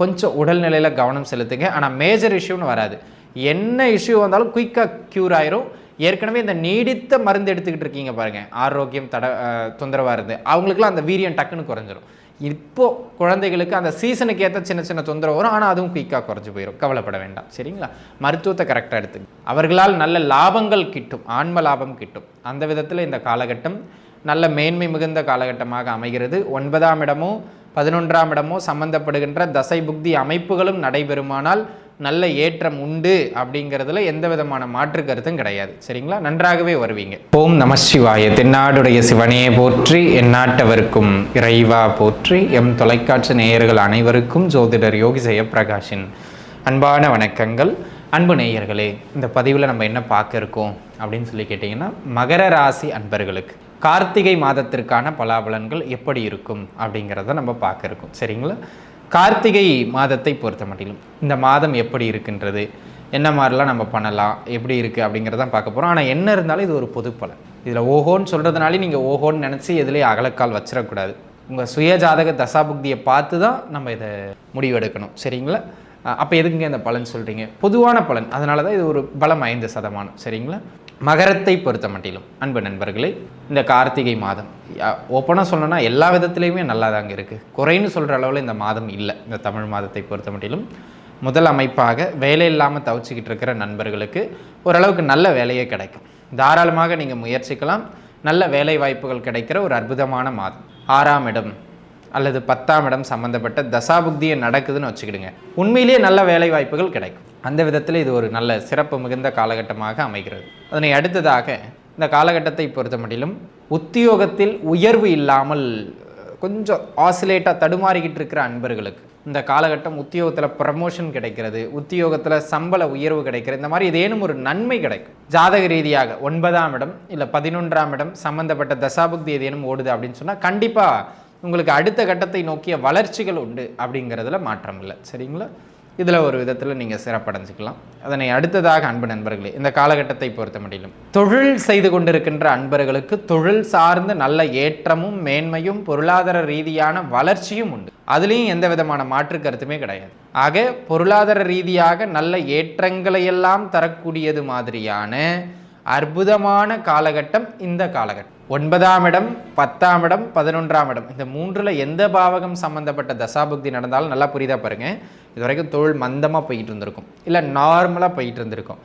கொஞ்சம் உடல்நிலையில் கவனம் செலுத்துங்க. ஆனால் மேஜர் இஷ்யூன்னு வராது. என்ன இஷ்யூ வந்தாலும் குயிக்காக க்யூர் ஆயிரும். ஏற்கனவே இந்த நீடித்த மருந்து எடுத்துக்கிட்டு இருக்கீங்க பாருங்க. ஆரோக்கியம் தட தொந்தரவாக இருந்து. அவங்களுக்குலாம் அந்த வீரியம் டக்குன்னு குறைஞ்சிரும். இப்போ குழந்தைகளுக்கு அந்த சீசனுக்கு ஏற்ற சின்ன சின்ன தொந்தரவு வரும். ஆனால் அதுவும் குயிக்காக குறைஞ்சி போயிடும் கவலைப்பட வேண்டாம். சரிங்களா? மருத்துவத்தை கரெக்டாக எடுத்துங்க அவர்களால் நல்ல லாபங்கள் கிட்டும். ஆன்ம லாபம் கிட்டும். அந்த விதத்தில் இந்த காலகட்டம் நல்ல மேன்மை மிகுந்த காலகட்டமாக அமைகிறது. ஒன்பதாம் இடமும் பதினொன்றாம் இடமோ சம்பந்தப்படுகின்ற தசை புக்தி அமைப்புகளும் நடைபெறுமானால் நல்ல ஏற்றம் உண்டு அப்படிங்கிறதுல எந்த விதமான மாற்று கருத்தும் கிடையாது. சரிங்களா? நன்றாகவே வருவீங்க. ஓம் நம சிவாய. தென்னாடுடைய சிவனையே போற்றி எந்நாட்டவருக்கும் இறைவா போற்றி எம் தொலைக்காட்சி நேயர்கள் அனைவருக்கும் ஜோதிடர் யோகி ஜெயப்பிரகாஷின் அன்பான வணக்கங்கள். அன்பு நேயர்களே இந்த பதிவில் நம்ம என்ன பார்க்க இருக்கோம் அப்படின்னு சொல்லி கேட்டிங்கன்னா மகர ராசி அன்பர்களுக்கு. கார்த்திகை மாதத்திற்கான பலாபலன்கள் எப்படி இருக்கும் அப்படிங்கிறத நம்ம பார்க்க இருக்கோம். சரிங்களா? கார்த்திகை மாதத்தை பொறுத்த மட்டிலும் இந்த மாதம் எப்படி இருக்கின்றது? என்ன மாதிரிலாம் நம்ம பண்ணலாம்? எப்படி இருக்குது அப்படிங்கிறதான் பார்க்க போகிறோம் ஆனால் என்ன இருந்தாலும் இது ஒரு பொது பலன். இதில் ஓஹோன்னு சொல்கிறதுனாலே நீங்கள் ஓஹோன்னு நினச்சி எதுலேயும் அகலக்கால் வச்சிடக்கூடாது. உங்கள் சுயஜாதக தசாபுக்தியை பார்த்து தான் நம்ம இதை முடிவெடுக்கணும். சரிங்களா? அப்போ எதுக்குங்க இந்த பலன் சொல்கிறீங்க பொதுவான பலன். அதனால தான் இது ஒரு பலம் ஐந்து சதமானம். சரிங்களா? மகரத்தை பொறுத்த மட்டிலும். அன்பு நண்பர்களே இந்த கார்த்திகை மாதம் ஓப்பனாக சொல்லணும்னா எல்லா விதத்துலேயுமே நல்லா தாங்க இருக்குது குறைன்னு சொல்கிற அளவில் இந்த மாதம் இல்லை. இந்த தமிழ் மாதத்தை பொறுத்த மட்டிலும் முதல் அமைப்பாக வேலை இல்லாமல் தவிச்சிக்கிட்டு இருக்கிற நண்பர்களுக்கு ஓரளவுக்கு நல்ல வேலையே கிடைக்கும். தாராளமாக நீங்கள் முயற்சிக்கலாம். நல்ல வேலை வாய்ப்புகள் கிடைக்கிற ஒரு அற்புதமான மாதம். ஆறாம் இடம் அல்லது பத்தாம் இடம் சம்மந்தப்பட்ட தசாபுக்தியை நடக்குதுன்னு வச்சுக்கிடுங்க. உண்மையிலேயே நல்ல வேலை வாய்ப்புகள் கிடைக்கும். அந்த விதத்தில் இது ஒரு நல்ல சிறப்பு மிகுந்த காலகட்டமாக அமைகிறது. அதனை அடுத்ததாக இந்த காலகட்டத்தை பொறுத்தமட்டிலும் உத்தியோகத்தில் உயர்வு இல்லாமல் கொஞ்சம் ஆசிலேட்டாக தடுமாறிக்கிட்டு இருக்கிற அன்பர்களுக்கு இந்த காலகட்டம் உத்தியோகத்தில் ப்ரமோஷன் கிடைக்கிறது உத்தியோகத்தில் சம்பள உயர்வு கிடைக்கிறது இந்த மாதிரி ஏதேனும் ஒரு நன்மை கிடைக்கும். ஜாதக ரீதியாக ஒன்பதாம் இடம் இல்லை பதினொன்றாம் இடம் சம்பந்தப்பட்ட தசாபுக்தி ஏதேனும் ஓடுது அப்படின்னு சொன்னால் கண்டிப்பாக உங்களுக்கு அடுத்த கட்டத்தை நோக்கிய வளர்ச்சிகள் உண்டு அப்படிங்கிறதுல மாற்றம் இல்லை. சரிங்களா? இதில் ஒரு விதத்தில் நீங்கள் சிறப்படைஞ்சிக்கலாம் அதனை அடுத்ததாக அன்பு நண்பர்களே இந்த காலகட்டத்தை பொறுத்த முடியும் தொழில் செய்து கொண்டிருக்கின்ற அன்பர்களுக்கு தொழில் சார்ந்து நல்ல ஏற்றமும் மேன்மையும் பொருளாதார ரீதியான வளர்ச்சியும் உண்டு. அதுலேயும் எந்த விதமான மாற்று கருத்துமே கிடையாது. ஆக பொருளாதார ரீதியாக நல்ல ஏற்றங்களை எல்லாம் தரக்கூடியது மாதிரியான அற்புதமான காலகட்டம் இந்த காலகட்டம். ஒன்பதாம் இடம் பத்தாம் இடம் பதினொன்றாம் இடம் இந்த மூன்றில் எந்த பாவகம் சம்மந்தப்பட்ட தசாபுக்தி நடந்தாலும் நல்லா புரியுதா பாருங்கள் இது வரைக்கும் தொழில் மந்தமாக போயிட்டு இருந்திருக்கும். இல்லை நார்மலாக போயிட்டு இருந்திருக்கும்.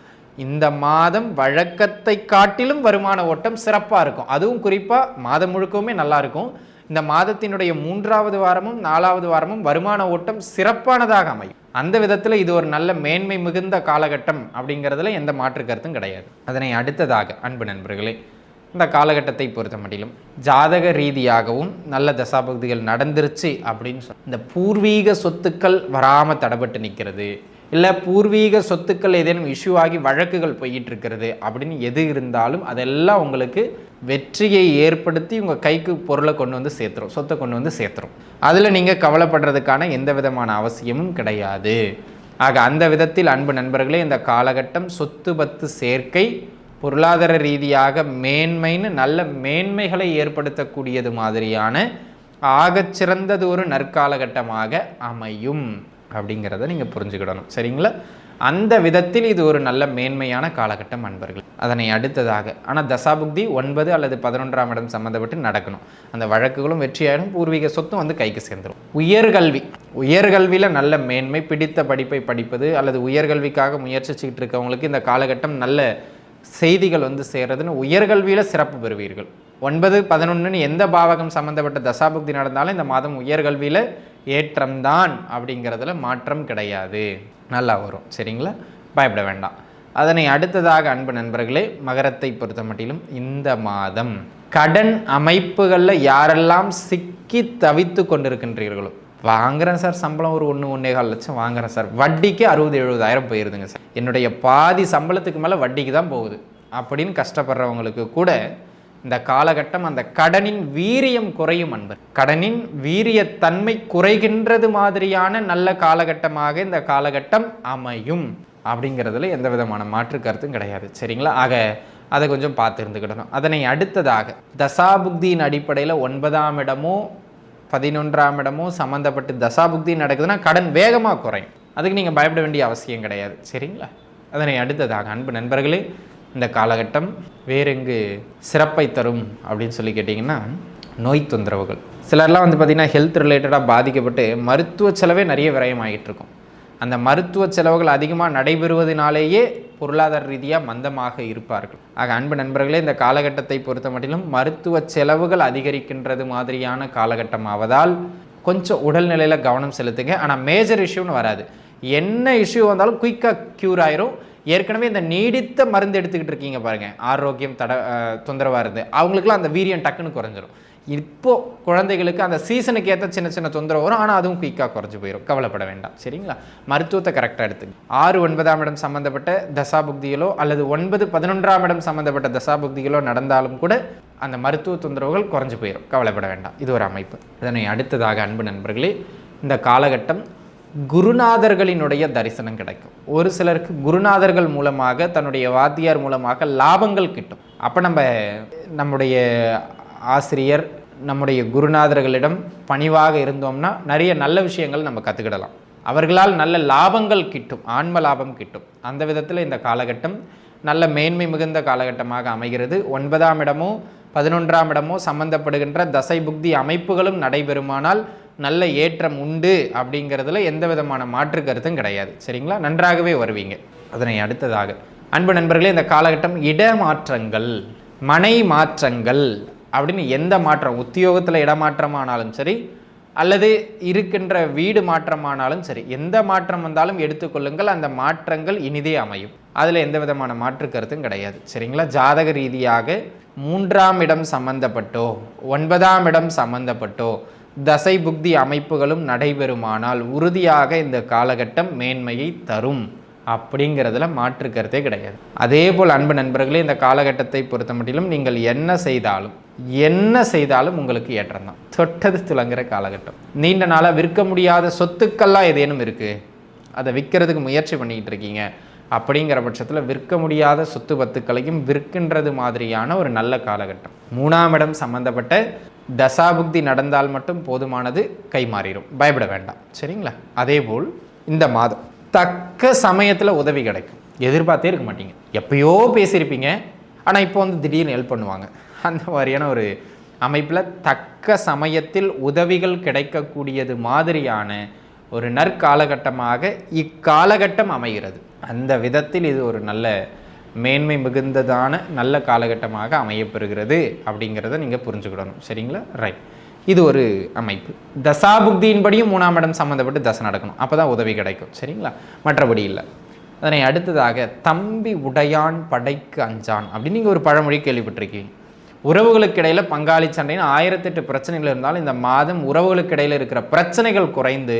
இந்த மாதம் வழக்கத்தை காட்டிலும் வருமான ஓட்டம் சிறப்பாக இருக்கும். அதுவும் குறிப்பாக மாதம் முழுக்கவுமே நல்லாயிருக்கும் இந்த மாதத்தினுடைய மூன்றாவது வாரமும் நாலாவது வாரமும் வருமான ஓட்டம் சிறப்பானதாக அமையும். அந்த விதத்தில் இது ஒரு நல்ல மேன்மை மிகுந்த காலகட்டம் அப்படிங்கிறதுல எந்த மாற்று கருத்தும் கிடையாது. அதனை அடுத்ததாக அன்பு நண்பர்களே இந்த காலகட்டத்தை பொறுத்த மட்டிலும் ஜாதக ரீதியாகவும் நல்ல தசாபகுதிகள் நடந்துருச்சு அப்படின்னு சொல் இந்த பூர்வீக சொத்துக்கள் வராமல் தடைபட்டு நிற்கிறது இல்லை பூர்வீக சொத்துக்கள் ஏதேனும் இஷ்யூ ஆகி வழக்குகள் போயிட்டு இருக்கிறது அப்படின்னு எது இருந்தாலும் அதெல்லாம் உங்களுக்கு வெற்றியை ஏற்படுத்தி உங்கள் கைக்கு பொருளை கொண்டு வந்து சேர்த்துரும் சொத்தை கொண்டு வந்து சேர்த்துரும். அதில் நீங்கள் கவலைப்படுறதுக்கான எந்த விதமான அவசியமும் கிடையாது. ஆக அந்த விதத்தில் அன்பு நண்பர்களே இந்த காலகட்டம் சொத்து பத்து சேர்க்கை பொருளாதார ரீதியாக மேன்மைன்னு நல்ல மேன்மைகளை ஏற்படுத்தக்கூடியது மாதிரியான ஆகச்சிறந்தது ஒரு நற்காலகட்டமாக அமையும் அப்படிங்கிறத நீங்கள் புரிஞ்சுக்கிடணும். சரிங்களா? அந்த விதத்தில் இது ஒரு நல்ல மேன்மையான காலகட்டம் அன்பர்கள். அதனை அடுத்ததாக ஆனால் தசாபுக்தி ஒன்பது அல்லது பதினொன்றாம் இடம் சம்மந்தப்பட்டு நடக்கணும். அந்த வழக்குகளும் வெற்றியாயிடும் பூர்வீக சொத்தும் வந்து கைக்கு சேர்ந்துடும் உயர்கல்வி. உயர்கல்வியில் நல்ல மேன்மை பிடித்த படிப்பை படிப்பது அல்லது உயர்கல்விக்காக முயற்சிச்சுக்கிட்டு இருக்கவங்களுக்கு இந்த காலகட்டம் நல்ல செய்திகள் வந்து சேர்றதுன்னு உயர்கல்வியில் சிறப்பு பெறுவீர்கள். ஒன்பது பதினொன்றுன்னு எந்த பாவகம் சம்மந்தப்பட்ட தசாபுக்தி நடந்தாலும் இந்த மாதம் உயர்கல்வியில் ஏற்றம்தான் அப்படிங்கிறதுல மாற்றம் கிடையாது. நல்லா வரும். சரிங்களா? பயப்பட வேண்டாம். அதனை அடுத்ததாக அன்பு நண்பர்களே மகரத்தை பொறுத்த மட்டிலும் இந்த மாதம் கடன் அமைப்புகளில் யாரெல்லாம் சிக்கி தவித்து கொண்டிருக்கின்றீர்களோ வாங்குறேன் சார் சம்பளம் ஒரு ஒன்று ஒன்றே கால் லட்சம் வாங்குறேன் சார். வட்டிக்கு அறுபது எழுபதாயிரம் போயிருதுங்க சார். என்னுடைய பாதி சம்பளத்துக்கு மேலே வட்டிக்கு தான் போகுது. அப்படின்னு கஷ்டப்படுறவங்களுக்கு கூட இந்த காலகட்டம் அந்த கடனின் வீரியம் குறையும் அன்பர் கடனின் வீரியத்தன்மை குறைகின்றது மாதிரியான நல்ல காலகட்டமாக இந்த காலகட்டம் அமையும். அப்படிங்கிறதுல எந்த விதமான மாற்று கருத்தும் கிடையாது. சரிங்களா? ஆக அதை கொஞ்சம் பார்த்து இருந்துக்கிடணும். அதனை அடுத்ததாக தசாபுக்தியின் அடிப்படையில் ஒன்பதாம் இடமும் பதினொன்றாம் இடமும் சம்மந்தப்பட்டு தசாபுக்தி நடக்குதுன்னா கடன் வேகமாக குறையும். அதுக்கு நீங்கள் பயப்பட வேண்டிய அவசியம் கிடையாது. சரிங்களா? அதனை அடுத்ததாக அன்பு நண்பர்களே இந்த காலகட்டம் வேறெங்கு சிறப்பை தரும் அப்படின்னு சொல்லி கேட்டிங்கன்னா நோய் தொந்தரவுகள். சிலர்லாம் வந்து பார்த்திங்கன்னா ஹெல்த் ரிலேட்டடாக பாதிக்கப்பட்டு மருத்துவ செலவே நிறைய விரயமாகிட்டு இருக்கும் அந்த மருத்துவ செலவுகள் அதிகமாக நடைபெறுவதனாலேயே பொருளாதார ரீதியாக மந்தமாக இருப்பார்கள். ஆக அன்பு நண்பர்களே இந்த காலகட்டத்தை பொறுத்த மட்டிலும் மருத்துவ செலவுகள் அதிகரிக்கின்றது மாதிரியான காலகட்டம் ஆவதால் கொஞ்சம் உடல்நிலையில் கவனம் செலுத்துங்க. ஆனால் மேஜர் இஷ்யூன்னு வராது. என்ன இஷ்யூ வந்தாலும் குயிக்காக க்யூர் ஆயிரும். ஏற்கனவே இந்த நீடித்த மருந்து எடுத்துக்கிட்டு இருக்கீங்க பாருங்க. ஆரோக்கியம் தட தொந்தரவாக இருந்து. அவங்களுக்குலாம் அந்த வீரியம் டக்குன்னு குறைஞ்சிரும். இப்போ குழந்தைகளுக்கு அந்த சீசனுக்கு ஏற்ற சின்ன சின்ன தொந்தரவு வரும். ஆனால் அதுவும் குயிக்காக குறைஞ்சி போயிடும் கவலைப்பட வேண்டாம். சரிங்களா? மருத்துவத்தை கரெக்டாக எடுத்துங்க. ஆறு ஒன்பதாம் இடம் சம்மந்தப்பட்ட தசாபுக்திகளோ அல்லது ஒன்பது பதினொன்றாம் இடம் சம்மந்தப்பட்ட தசாபுக்திகளோ நடந்தாலும் கூட அந்த மருத்துவ தொந்தரவுகள் குறைஞ்சி போயிடும் கவலைப்பட வேண்டாம். இது ஒரு அமைப்பு. இதனை அடுத்ததாக அன்பு நண்பர்களே இந்த காலகட்டம் குருநாதர்களினுடைய தரிசனம் கிடைக்கும். ஒரு சிலருக்கு குருநாதர்கள் மூலமாக தன்னுடைய வாத்தியார் மூலமாக லாபங்கள் கிட்டும். அப்போ நம்ம நம்முடைய ஆசிரியர் நம்முடைய குருநாதர்களிடம் பணிவாக இருந்தோம்னா நிறைய நல்ல விஷயங்கள் நம்ம கற்றுக்கிடலாம் அவர்களால் நல்ல லாபங்கள் கிட்டும் ஆன்ம லாபம் கிட்டும். அந்த விதத்தில் இந்த காலகட்டம் நல்ல மேன்மை மிகுந்த காலகட்டமாக அமைகிறது. ஒன்பதாம் இடமோ பதினொன்றாம் இடமோ சம்பந்தப்படுகின்ற தசை புக்தி அமைப்புகளும் நடைபெறுமானால் நல்ல ஏற்றம் உண்டு அப்படிங்கிறதுல எந்த விதமான மாற்று கருத்தும் கிடையாது. சரிங்களா? நன்றாகவே வருவீங்க. அதனை அடுத்ததாக அன்பு நண்பர்களே இந்த காலகட்டம் இடமாற்றங்கள் மனை மாற்றங்கள் அப்படின்னு எந்த மாற்றம்? உத்தியோகத்தில் இடமாற்றமானாலும் சரி அல்லது இருக்கின்ற வீடு மாற்றமானாலும் சரி எந்த மாற்றம் வந்தாலும் எடுத்துக்கொள்ளுங்கள் அந்த மாற்றங்கள் இனிதே அமையும். அதில் எந்த விதமான மாற்று கருத்தும் கிடையாது. சரிங்களா? ஜாதக ரீதியாக மூன்றாம் இடம் சம்பந்தப்பட்டோ ஒன்பதாம் இடம் சம்பந்தப்பட்டோ தசை புக்தி அமைப்புகளும் நடைபெறுமானால் உறுதியாக இந்த காலகட்டம் மேன்மையை தரும் அப்படிங்கிறதுல மாற்று கருத்தே கிடையாது. அதே போல் அன்பு நண்பர்களே இந்த காலகட்டத்தை பொறுத்த மட்டிலும் நீங்கள் என்ன செய்தாலும் என்ன செய்தாலும் உங்களுக்கு ஏற்றம்தான் தொட்டது துளங்குற காலகட்டம். நீண்ட நாளாக விற்க முடியாத சொத்துக்கள்லாம் ஏதேனும் இருக்குது அதை விற்கிறதுக்கு முயற்சி பண்ணிக்கிட்டு இருக்கீங்க. அப்படிங்கிற பட்சத்தில் விற்க முடியாத சொத்து பத்துக்களையும் விற்கின்றது மாதிரியான ஒரு நல்ல காலகட்டம். மூணாம் இடம் சம்பந்தப்பட்ட தசாபுக்தி நடந்தால் மட்டும் போதுமானது கை மாறிடும். பயப்பட வேண்டாம். சரிங்களா? அதே போல் இந்த மாதம் தக்க சமயத்தில் உதவி கிடைக்கும். எதிர்பார்த்தே இருக்க மாட்டீங்க. எப்பயோ பேசியிருப்பீங்க. ஆனால் இப்போ வந்து திடீர்னு ஹெல்ப் பண்ணுவாங்க. அந்த மாதிரியான ஒரு அமைப்பில் தக்க சமயத்தில் உதவிகள் கிடைக்கக்கூடியது மாதிரியான ஒரு நற்காலகட்டமாக இக்காலகட்டம் அமைகிறது. அந்த விதத்தில் இது ஒரு நல்ல மேன்மை மிகுந்ததான நல்ல காலகட்டமாக அமையப்பெறுகிறது அப்படிங்கிறத நீங்கள் புரிஞ்சுக்கிடணும். சரிங்களா? ரைட் இது ஒரு அமைப்பு. தசாபுக்தியின்படியும் மூணாம் இடம் சம்மந்தப்பட்டு தசை நடக்கணும். அப்போ தான் உதவி கிடைக்கும். சரிங்களா? மற்றபடி இல்லை. அதனை அடுத்ததாக தம்பி உடையான் படைக்கு அஞ்சான் அப்படின்னு நீங்கள் ஒரு பழமொழி கேள்விப்பட்டிருக்கீங்க. உறவுகளுக்கு இடையில் பங்காளி சண்டைன்னு ஆயிரத்தெட்டு பிரச்சனைகள் இருந்தாலும் இந்த மாதம் உறவுகளுக்கு இடையில் இருக்கிற பிரச்சனைகள் குறைந்து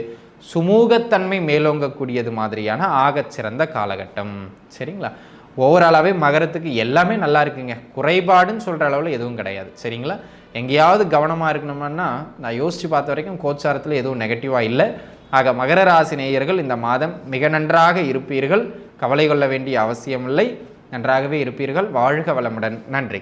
சுமூகத்தன்மை மேலோங்கக்கூடியது மாதிரியான ஆகச்சிறந்த காலகட்டம். சரிங்களா? ஓவராலாகவே மகரத்துக்கு எல்லாமே நல்லா இருக்குங்க. குறைபாடுன்னு சொல்கிற அளவில் எதுவும் கிடையாது. சரிங்களா? எங்கேயாவது கவனமாக இருக்கணும்னா நான் யோசித்து பார்த்த வரைக்கும் கோச்சாரத்தில் எதுவும் நெகட்டிவாக இல்லை. ஆக மகர ராசி நேயர்கள் இந்த மாதம் மிக நன்றாக இருப்பீர்கள். கவலை கொள்ள வேண்டிய அவசியமில்லை. நன்றாகவே இருப்பீர்கள். வாழ்க வளமுடன். நன்றி.